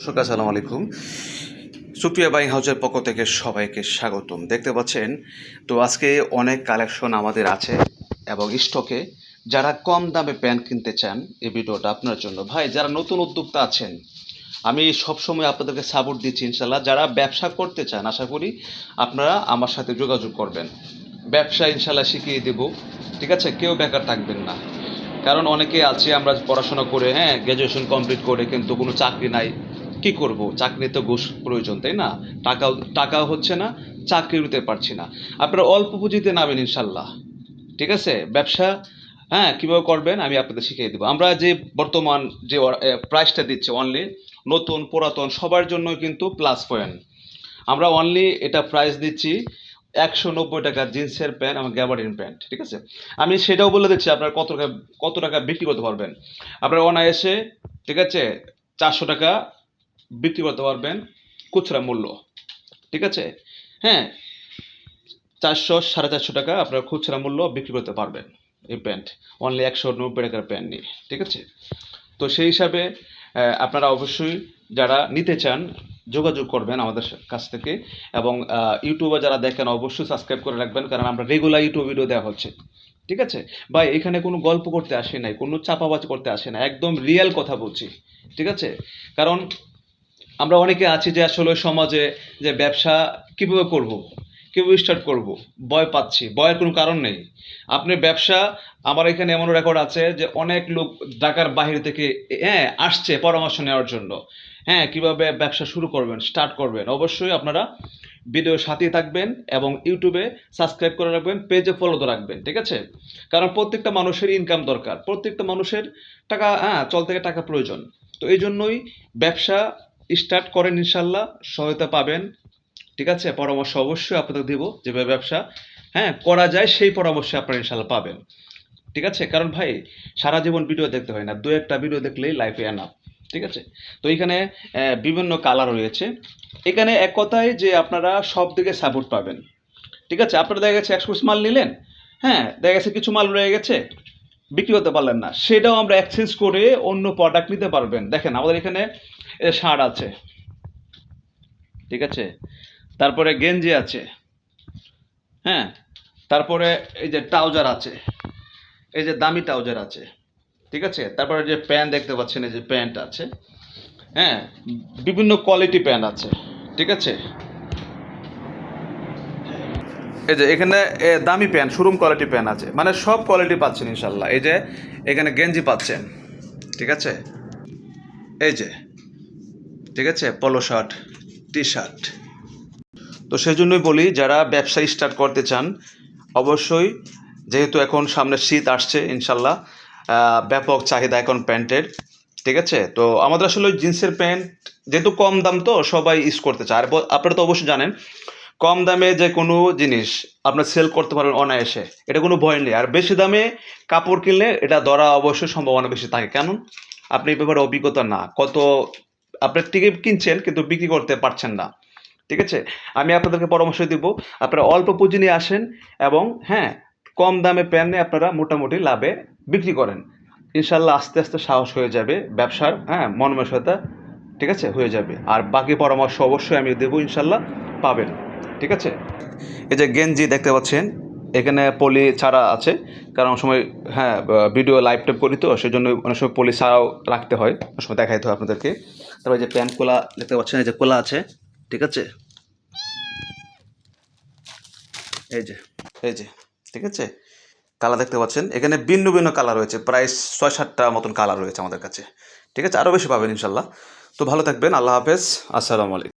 দর্শক, আসসালামু আলাইকুম। সুপ্রিয়া বাইং হাউসের পক্ষ থেকে সবাইকে স্বাগতম। দেখতে পাচ্ছেন, তো আজকে অনেক কালেকশন আমাদের আছে এবং স্টকে। যারা কম দামে প্যান্ট কিনতে চান, এই ভিডিওটা আপনার জন্য। ভাই, যারা নতুন উদ্যোক্তা আছেন, আমি সবসময় আপনাদেরকে সাপোর্ট দিচ্ছি ইনশাল্লাহ যারা ব্যবসা করতে চান, আশা করি আপনারা আমার সাথে যোগাযোগ করবেন। ব্যবসা ইনশাল্লাহ শিখিয়ে দেব। ঠিক আছে? কেউ বেকার থাকবেন না। কারণ অনেকে আছে, আমরা পড়াশোনা করে হ্যাঁ গ্র্যাজুয়েশন কমপ্লিট করে, কিন্তু কোনো চাকরি নাই। কি করব? চাকরি তো ঘুষ প্রয়োজন, তাই না? টাকাও টাকাও হচ্ছে না চাকরি নিতে পারছি না। আপনারা অল্প পুঁজিতে নামেন ইনশাল্লাহ। ঠিক আছে? ব্যবসা হ্যাঁ কীভাবে করবেন আমি আপনাদের শিখিয়ে দেবো। আমরা যে বর্তমান যে প্রাইসটা দিচ্ছি অনলি নতুন, পুরাতন, সবার জন্য কিন্তু প্লাস পয়েন্ট আমরা অনলি এটা প্রাইস দিচ্ছি একশো নব্বই টাকা জিন্সের প্যান্ট এবং গ্যাবার্ডিন প্যান্ট, ঠিক আছে? আমি সেটাও বলে দিচ্ছি, আপনার কত টাকা কত টাকা বিক্রি করতে পারবেন। আপনার অনায়াসে, ঠিক আছে, চারশো টাকা বিক্রি করতে পারবেন খুচরা মূল্য, ঠিক আছে? হ্যাঁ চারশো সাড়ে চারশো টাকা আপনার খুচরা মূল্য বিক্রি করতে পারবেন এই প্যান্ট অনলি একশো নব্বই টাকার প্যান্ট নিয়ে, ঠিক আছে? তো সেই হিসাবে আপনারা অবশ্যই যারা নিতে চান, যোগাযোগ করবেন আমাদের কাছ থেকে এবং ইউটিউবে যারা দেখেন অবশ্যই সাবস্ক্রাইব করে রাখবেন, কারণ আমরা রেগুলার ইউটিউব ভিডিও দেওয়া হচ্ছে, ঠিক আছে? বা এখানে কোনো গল্প করতে আসে নাই, কোনো চাপাবাজ করতে আসে না একদম রিয়েল কথা বলছি, ঠিক আছে? কারণ আমরা অনেকে আছি যে আসলে সমাজে যে ব্যবসা কীভাবে করব, কীভাবে স্টার্ট করব, ভয় পাচ্ছি, ভয়ের কোনো কারণ নেই। আপনি ব্যবসা, আমার এখানে এমন রেকর্ড আছে যে অনেক লোক ঢাকার বাইরে থেকে হ্যাঁ আসছে পরামর্শ নেওয়ার জন্য। হ্যাঁ কীভাবে ব্যবসা শুরু করবেন স্টার্ট করবেন? অবশ্যই আপনারা ভিডিও সাথেই থাকবেন এবং ইউটিউবে সাবস্ক্রাইব করে রাখবেন পেজে ফলো তো রাখবেন, ঠিক আছে? কারণ প্রত্যেকটা মানুষের ইনকাম দরকার। প্রত্যেকটা মানুষের টাকা হ্যাঁ চল থেকে টাকা প্রয়োজন। তো এই জন্যই ব্যবসা স্টার্ট করেন ইনশাল্লাহ, সহায়তা পাবেন। ঠিক আছে? পরামর্শ অবশ্যই আপনাদের দিব, যেভাবে ব্যবসা। হ্যাঁ করা যায় সেই পরামর্শ আপনারা ইনশাল্লাহ পাবেন। ঠিক আছে? কারণ ভাই, সারা জীবন ভিডিও দেখতে হয় না। দু একটা ভিডিও দেখলেই লাইফে আনা ঠিক আছে? তো এখানে বিভিন্ন কালার রয়েছে। এখানে এক কথায় যে আপনারা সব দিকে সাপোর্ট পাবেন। ঠিক আছে? আপনারা দেখা গেছে একশো মাল নিলেন। হ্যাঁ দেখা গেছে কিছু মাল রয়ে গেছে, বিক্রি করতে পারলেন না। সেটাও আমরা এক্সচেঞ্জ করে অন্য প্রোডাক্ট নিতে পারবেন। দেখেন, আমাদের এখানে শার্ট আছে। ঠিক আছে? তারপরে গেঞ্জি আছে। হ্যাঁ? তারপরে এই যে ট্রাউজার আছে। এই যে দামি ট্রাউজার আছে। ঠিক আছে? তারপরে যে প্যান্ট দেখতে পাচ্ছেন, এই যে প্যান্ট আছে। হ্যাঁ? বিভিন্ন কোয়ালিটি প্যান্ট আছে। ঠিক আছে? এই যে এখানে দামি প্যান্ট শোরুম কোয়ালিটি প্যান্ট আছে। মানে সব কোয়ালিটি পাচ্ছেন ইনশাল্লাহ। এই যে এখানে গেঞ্জি পাচ্ছেন। ঠিক আছে? এই যে ঠিক আছে? পলো শার্ট টি শার্ট তো সেই জন্যই বলি, যারা ব্যবসা স্টার্ট করতে চান, অবশ্যই যেহেতু এখন সামনে শীত আসছে, ইনশাল্লাহ ব্যাপক চাহিদা এখন প্যান্টের, ঠিক আছে? তো আমাদের আসলে ওই জিন্সের প্যান্ট যেহেতু কম দাম তো, সবাই ইউজ করতে চায়। আর আপনারা তো অবশ্যই জানেন, কম দামে যে কোনো জিনিস আপনার সেল করতে পারবেন অনায়াসে, এটা কোনো ভয় নেই। আর বেশি দামে কাপড় কিনলে এটা ধরা অবশ্যই সম্ভাবনা বেশি থাকে। কেন আপনি এই ব্যাপারে অভিজ্ঞতা না। কত আপনার টিকিট কিনছেন কিন্তু বিক্রি করতে পারছেন না। ঠিক আছে? আমি আপনাদেরকে পরামর্শ দিব, আপনারা অল্প পুঁজি নিয়ে আসেন এবং হ্যাঁ কম দামে প্যান আপনারা মোটামুটি লাভে বিক্রি করেন। ইনশাল্লাহ আস্তে আস্তে সাহস হয়ে যাবে, ব্যবসার হ্যাঁ মনমসতা ঠিক আছে, হয়ে যাবে। আর বাকি পরামর্শ অবশ্যই আমি দেবো ইনশাল্লাহ পাবেন। ঠিক আছে? এই যে গেঞ্জি দেখতে পাচ্ছেন এখানে পলি ছাড়া আছে, কারণ অনেক সময় হ্যাঁ ভিডিও লাইভ টাইপ করি তো সেই জন্য অনেক সময় পলি ছাড়াও রাখতে হয়, অনেক সময় দেখাইতে হয় আপনাদেরকে। তারপরে যে প্যান্ট কোলা দেখতে পাচ্ছেন, এই যে কোলা আছে, ঠিক আছে? এই যে এই যে, ঠিক আছে? কালার দেখতে পাচ্ছেন, এখানে ভিন্ন ভিন্ন কালার রয়েছে, প্রায় ছয় সাতটা মতন কালার রয়েছে আমাদের কাছে, ঠিক আছে? আরও বেশি পাবেন ইনশাল্লাহ। তো ভালো থাকবেন, আল্লাহ হাফেজ, আসসালামু আলাইকুম।